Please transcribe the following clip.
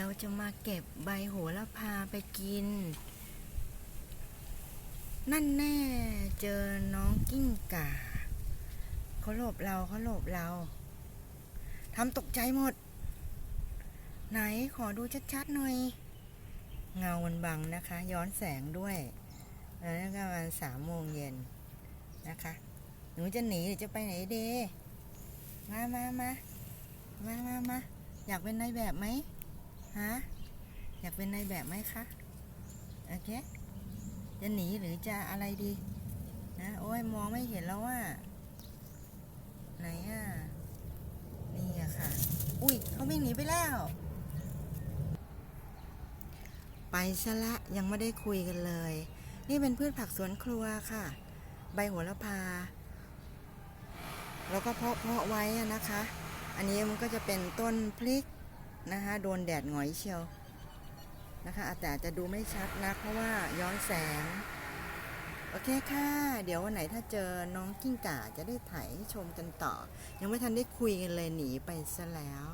เราจะมาเก็บใบโหระพาไปกิน นั่นแน่เจอน้องกิ้งก่าเขาหลบเราเขาหลบเราทำตกใจหมด ไหนขอดูชัดๆหน่อย เงามันบังนะคะ ย้อนแสงด้วย แล้วก็ประมาณสามโมงเย็นนะคะ หนูจะหนีหรือจะไปไหนเดมามามามามามาอยากเป็นนายแบบไหม ฮะ อยากเป็นนายแบบไหมคะ โอเค จะหนีหรือจะอะไรดีนะโอ้ยมองไม่เห็นแล้วว่า ไหนอะ นี่อะค่ะ อุ้ยเขาวิ่งหนีไปแล้ว ไปซะละยังไม่ได้คุยกันเลย นี่เป็นพืชผักสวนครัวค่ะ ใบโหระพา แล้วก็เพาะเพาะไว้นะคะ อันนี้มันก็จะเป็นต้นพริก นะคะโดนแดดหงอยเชียวนะคะแต่อาจจะดูไม่ชัดนะเพราะว่าย้อนแสง โอเคค่ะ เดี๋ยววันไหนถ้าเจอน้องกิ้งก่าจะได้ถ่ายให้ชมกันต่อ ยังไม่ทันได้คุยกันเลยหนีไปซะแล้ว